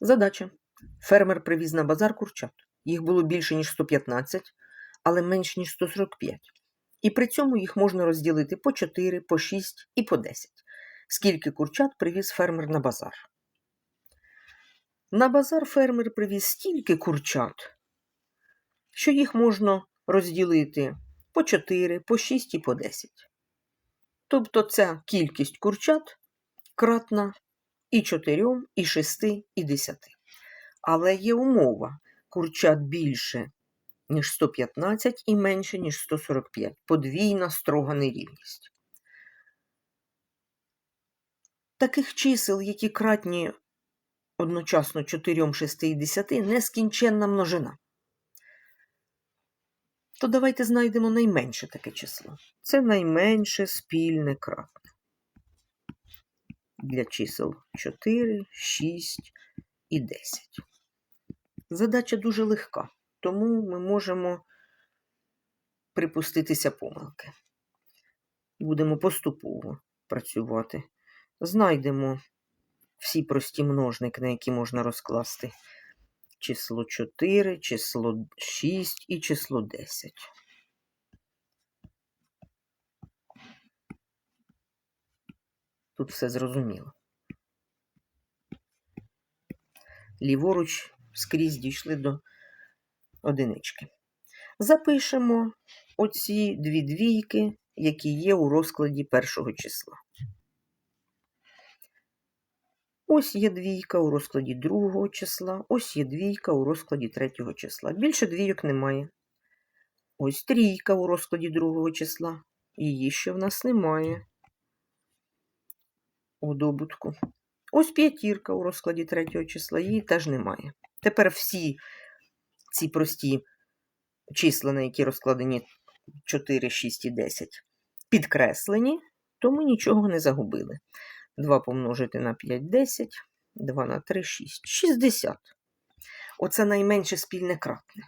Задача. Фермер привіз на базар курчат. Їх було більше, ніж 115, але менш, ніж 145. І при цьому їх можна розділити по 4, по 6 і по 10. Скільки курчат привіз фермер на базар? На базар фермер привіз стільки курчат, що їх можна розділити по 4, по 6 і по 10. Тобто ця кількість курчат кратна і 4, і 6, і 10. Але є умова: курчат більше, ніж 115 і менше, ніж 145. Подвійна строга нерівність. Таких чисел, які кратні одночасно 4, 6 і 10, нескінченна множина. То давайте знайдемо найменше таке число. Це найменше спільне кратне. Для чисел 4, 6 і 10. Задача дуже легка, тому ми можемо припуститися помилки. Будемо поступово працювати. Знайдемо всі прості множники, на які можна розкласти число 4, число 6 і число 10. Тут все зрозуміло. Ліворуч скрізь дійшли до одинички. Запишемо оці дві двійки, які є у розкладі першого числа. Ось є двійка у розкладі другого числа, ось є двійка у розкладі третього числа. Більше двійок немає. Ось трійка у розкладі другого числа. Її ще в нас немає. У. Ось п'ятірка у розкладі третього числа, її теж немає. Тепер всі ці прості числа, на які розкладені 4, 6 і 10, підкреслені, то ми нічого не загубили. 2 помножити на 5 – 10, 2 на 3 – 6. 60. Оце найменше спільне кратне.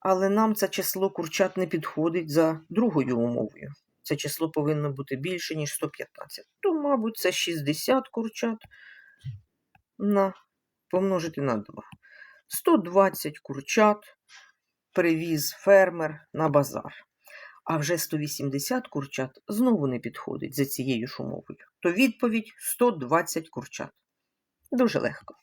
Але нам це число курчат не підходить за другою умовою. Це число повинно бути більше, ніж 115. То, мабуть, це 60 курчат на помножити на 2. 120 курчат привіз фермер на базар. А вже 180 курчат знову не підходить за цією ж умовою. То відповідь 120 курчат. Дуже легко.